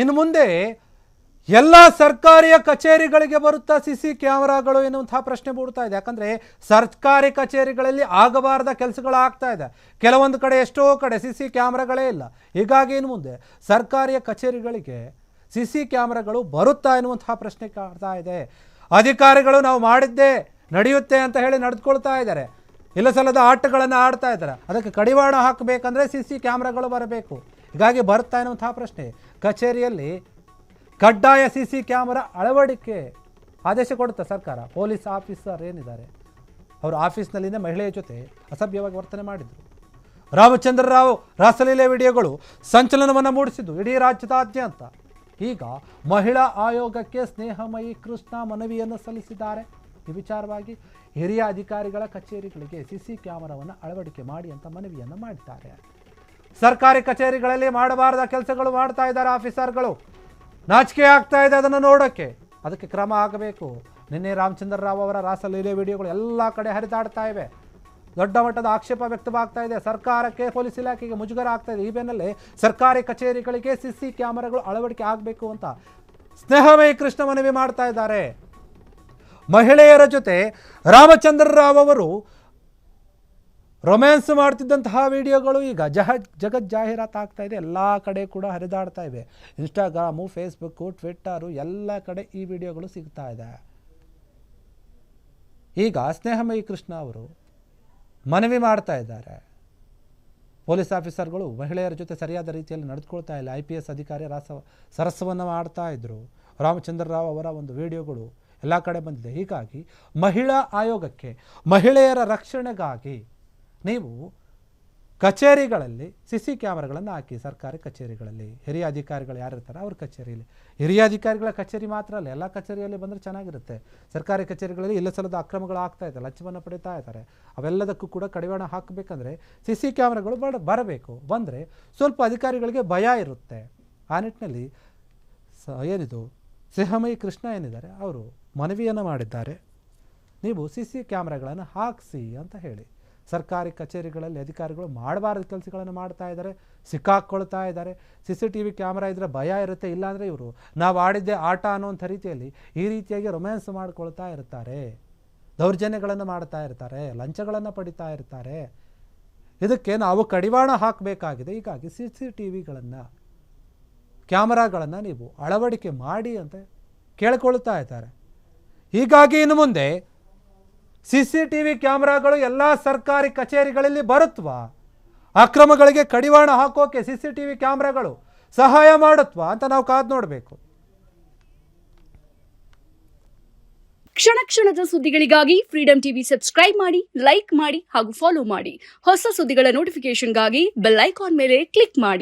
ಇನ್ನು ಮುಂದೆ ಎಲ್ಲ ಸರ್ಕಾರಿಯ ಕಚೇರಿಗಳಿಗೆ ಬರುತ್ತಾ ಸಿ ಸಿ ಕ್ಯಾಮರಾಗಳು ಎನ್ನುವಂತಹ ಪ್ರಶ್ನೆ ಮೂಡ್ತಾ ಇದೆ. ಯಾಕಂದ್ರೆ ಸರ್ಕಾರಿ ಕಚೇರಿಗಳಲ್ಲಿ ಆಗಬಾರದ ಕೆಲಸಗಳು ಆಗ್ತಾ ಇದೆ. ಕೆಲವೊಂದು ಕಡೆ ಎಷ್ಟೋ ಕಡೆ ಸಿ ಸಿ ಕ್ಯಾಮ್ರಾಗಳೇ ಇಲ್ಲ. ಹೀಗಾಗಿ ಇನ್ನು ಮುಂದೆ ಸರ್ಕಾರಿಯ ಕಚೇರಿಗಳಿಗೆ ಸಿ ಸಿ ಕ್ಯಾಮ್ರಾಗಳು ಬರುತ್ತಾ ಎನ್ನುವಂತಹ ಪ್ರಶ್ನೆ ಕಾಡ್ತಾ ಇದೆ. ಅಧಿಕಾರಿಗಳು ನಾವು ಮಾಡಿದ್ದೇ ನಡೆಯುತ್ತೆ ಅಂತ ಹೇಳಿ ನಡೆದುಕೊಳ್ತಾ ಇದ್ದಾರೆ. ಇಲ್ಲ ಸಲ್ಲದ ಆಟಗಳನ್ನು ಆಡ್ತಾ ಇದ್ದಾರೆ. ಅದಕ್ಕೆ ಕಡಿವಾಣ ಹಾಕಬೇಕಂದ್ರೆ ಸಿ ಸಿ ಕ್ಯಾಮ್ರಾಗಳು ಬರಬೇಕು. ಹೀಗಾಗಿ ಬರ್ತಾ ಇರುವಂತಹ ಪ್ರಶ್ನೆ. ಕಚೇರಿಯಲ್ಲಿ ಕಡ್ಡಾಯ ಸಿ ಸಿ ಕ್ಯಾಮರಾ ಅಳವಡಿಕೆ ಆದೇಶ ಕೊಡುತ್ತೆ ಸರ್ಕಾರ? ಪೊಲೀಸ್ ಆಫೀಸರ್ ಏನಿದ್ದಾರೆ? ಅವರು ಆಫೀಸ್ನಲ್ಲಿಂದ ಮಹಿಳೆಯ ಜೊತೆ ಅಸಭ್ಯವಾಗಿ ವರ್ತನೆ ಮಾಡಿದರು. ರಾಮಚಂದ್ರ ರಾವ್ ರಾಸಲೀಲೆ ವಿಡಿಯೋಗಳು ಸಂಚಲನವನ್ನು ಮೂಡಿಸಿದ್ದು ಇಡೀ ರಾಜ್ಯದಾದ್ಯಂತ. ಈಗ ಮಹಿಳಾ ಆಯೋಗಕ್ಕೆ ಸ್ನೇಹಮಯಿ ಕೃಷ್ಣ ಮನವಿಯನ್ನು ಸಲ್ಲಿಸಿದ್ದಾರೆ. ಈ ವಿಚಾರವಾಗಿ ಹಿರಿಯ ಅಧಿಕಾರಿಗಳ ಕಚೇರಿಗಳಿಗೆ ಸಿ ಸಿ ಕ್ಯಾಮರಾವನ್ನು ಅಳವಡಿಕೆ ಮಾಡಿ ಅಂತ ಮನವಿಯನ್ನು ಮಾಡಿದ್ದಾರೆ. ಸರ್ಕಾರಿ ಕಚೇರಿಗಳಲ್ಲಿ ಮಾಡಬಾರದ ಕೆಲಸಗಳು ಮಾಡ್ತಾ ಇದ್ದಾರೆ ಆಫೀಸರ್ಗಳು. ನಾಚಿಕೆ ಆಗ್ತಾ ಇದೆ ಅದನ್ನು ನೋಡೋಕ್ಕೆ ಅದಕ್ಕೆ ಕ್ರಮ ಆಗಬೇಕು. ನಿನ್ನೆ ರಾಮಚಂದ್ರ ರಾವ್ ಅವರ ರಾಸಲೀಲೆ ವಿಡಿಯೋಗಳು ಎಲ್ಲ ಕಡೆ ಹರಿದಾಡ್ತಾ ಇವೆ. ದೊಡ್ಡ ಮಟ್ಟದ ಆಕ್ಷೇಪ ವ್ಯಕ್ತವಾಗ್ತಾ ಇದೆ. ಸರ್ಕಾರಕ್ಕೆ, ಪೊಲೀಸ್ ಇಲಾಖೆಗೆ ಮುಜುಗರ ಆಗ್ತಾ ಇದೆ. ಈ ಬೆನ್ನಲ್ಲಿ ಸರ್ಕಾರಿ ಕಚೇರಿಗಳಿಗೆ ಸಿ ಸಿ ಕ್ಯಾಮರಾಗಳು ಅಳವಡಿಕೆ ಆಗಬೇಕು ಅಂತ ಸ್ನೇಹಮಯ ಕೃಷ್ಣ ಮನವಿ ಮಾಡ್ತಾ ಇದ್ದಾರೆ. ಮಹಿಳೆಯರ ಜೊತೆ ರಾಮಚಂದ್ರ ರಾವ್ ಅವರು ರೊಮ್ಯಾನ್ಸ್ ಮಾಡ್ತಿದ್ದಂತಹ ವಿಡಿಯೋಗಳು ಈಗ ಜಹ ಜಗತ್ ಜಾಹೀರಾತು ಆಗ್ತಾ ಇದೆ. ಎಲ್ಲ ಕಡೆ ಕೂಡ ಹರಿದಾಡ್ತಾ ಇವೆ. ಇನ್ಸ್ಟಾಗ್ರಾಮು ಫೇಸ್ಬುಕ್ಕು ಟ್ವಿಟ್ಟರು ಎಲ್ಲ ಕಡೆ ಈ ವಿಡಿಯೋಗಳು ಸಿಗ್ತಾ ಇದೆ. ಈಗ ಸ್ನೇಹಮಯಿ ಕೃಷ್ಣ ಅವರು ಮನವಿ ಮಾಡ್ತಾ ಇದ್ದಾರೆ. ಪೊಲೀಸ್ ಆಫೀಸರ್ಗಳು ಮಹಿಳೆಯರ ಜೊತೆ ಸರಿಯಾದ ರೀತಿಯಲ್ಲಿ ನಡೆದುಕೊಳ್ತಾ ಇಲ್ಲ. ಐ ಪಿ ಎಸ್ ಅಧಿಕಾರಿ ರಾಸ, ಸರಸವನ್ನು ಮಾಡ್ತಾ ಇದ್ದರು ರಾಮಚಂದ್ರ ರಾವ್ ಅವರ ಒಂದು ವಿಡಿಯೋಗಳು ಎಲ್ಲ ಕಡೆ ಬಂದಿದೆ. ಹೀಗಾಗಿ ಮಹಿಳಾ ಆಯೋಗಕ್ಕೆ ಮಹಿಳೆಯರ ರಕ್ಷಣೆಗಾಗಿ ನೀವು ಕಚೇರಿಗಳಲ್ಲಿ ಸಿ ಸಿ ಕ್ಯಾಮ್ರಾಗಳನ್ನು ಹಾಕಿ, ಸರ್ಕಾರಿ ಕಚೇರಿಗಳಲ್ಲಿ. ಹಿರಿಯ ಅಧಿಕಾರಿಗಳು ಯಾರಿರ್ತಾರೆ ಅವ್ರ ಕಚೇರಿಯಲ್ಲಿ. ಹಿರಿಯ ಅಧಿಕಾರಿಗಳ ಕಚೇರಿ ಮಾತ್ರ ಅಲ್ಲ, ಎಲ್ಲ ಕಚೇರಿಯಲ್ಲಿ ಬಂದರೆ ಚೆನ್ನಾಗಿರುತ್ತೆ. ಸರ್ಕಾರಿ ಕಚೇರಿಗಳಲ್ಲಿ ಇಲ್ಲ ಸಲದ ಅಕ್ರಮಗಳು ಆಗ್ತಾ ಇದೆ ಲಂಚವನ್ನು ಪಡಿತಾ ಇದ್ದಾರೆ. ಅವೆಲ್ಲದಕ್ಕೂ ಕೂಡ ಕಡಿವಾಣ ಹಾಕಬೇಕಂದ್ರೆ ಸಿ ಸಿ ಕ್ಯಾಮ್ರಾಗಳು ಬಡ, ಬರಬೇಕು. ಬಂದರೆ ಸ್ವಲ್ಪ ಅಧಿಕಾರಿಗಳಿಗೆ ಭಯ ಇರುತ್ತೆ. ಆ ನಿಟ್ಟಿನಲ್ಲಿ ಸ, ಏನಿದು? ಸಿಂಹಮಯಿ ಕೃಷ್ಣ ಏನಿದ್ದಾರೆ? ಅವರು ಮನವಿಯನ್ನು ಮಾಡಿದ್ದಾರೆ. ನೀವು ಸಿ ಸಿ ಕ್ಯಾಮ್ರಾಗಳನ್ನು ಹಾಕಿಸಿ ಅಂತ ಹೇಳಿ. ಸರ್ಕಾರಿ ಕಚೇರಿಗಳಲ್ಲಿ ಅಧಿಕಾರಿಗಳು ಮಾಡಬಾರ್ದು ಕೆಲಸಗಳನ್ನು ಮಾಡ್ತಾ ಇದ್ದಾರೆ ಸಿಕ್ಕಾಕ್ಕೊಳ್ತಾ ಇದ್ದಾರೆ. C C T V camera ಇದ್ದರೆ ಭಯ ಇರುತ್ತೆ, ಇಲ್ಲಾಂದರೆ ಇವರು, ನಾವು ಆಡಿದ್ದೆ ಆಟ ಅನ್ನೋಂಥ ರೀತಿಯಲ್ಲಿ ಈ ರೀತಿಯಾಗಿ ರೊಮ್ಯಾನ್ಸ್ ಮಾಡ್ಕೊಳ್ತಾ ಇರ್ತಾರೆ. ದೌರ್ಜನ್ಯಗಳನ್ನು ಮಾಡ್ತಾ ಇರ್ತಾರೆ, ಲಂಚಗಳನ್ನು ಪಡಿತಾ ಇರ್ತಾರೆ. ಇದಕ್ಕೆ ನಾವು ಕಡಿವಾಣ ಹಾಕಬೇಕಾಗಿದೆ. ಹೀಗಾಗಿ ಸಿ ಸಿ ಟಿ ವಿಗಳನ್ನು ಕ್ಯಾಮರಾಗಳನ್ನು ನೀವು ಅಳವಡಿಕೆ ಮಾಡಿ ಅಂತ ಕೇಳ್ಕೊಳ್ತಾ ಇದ್ದಾರೆ. ಹೀಗಾಗಿ ಇನ್ನು ಮುಂದೆ ಸಿ ಸಿ ಟಿ ವಿ ಕ್ಯಾಮ್ರಾಗಳು ಎಲ್ಲ ಸರ್ಕಾರಿ ಕಚೇರಿಗಳಲ್ಲಿ ಬರುತ್ತವಾ ಅಕ್ರಮಗಳಿಗೆ ಕಡಿವಾಣ ಹಾಕೋಕೆ ಸಿ ಸಿ ಟಿ ವಿ ಕ್ಯಾಮ್ರಾಗಳು ಸಹಾಯ ಮಾಡುತ್ತವಾ ಅಂತ ನಾವು ಕಾದು ನೋಡಬೇಕು. ಕ್ಷಣ ಕ್ಷಣದ ಸುದ್ದಿಗಳಿಗಾಗಿ ಫ್ರೀಡಂ ಟಿವಿ ಸಬ್ಸ್ಕ್ರೈಬ್ ಮಾಡಿ ಲೈಕ್ ಮಾಡಿ ಹಾಗೂ ಫಾಲೋ ಮಾಡಿ. ಹೊಸ ಸುದ್ದಿಗಳ ನೋಟಿಫಿಕೇಶನ್ಗಾಗಿ ಬೆಲ್ ಐಕಾನ್ ಮೇಲೆ ಕ್ಲಿಕ್ ಮಾಡಿ.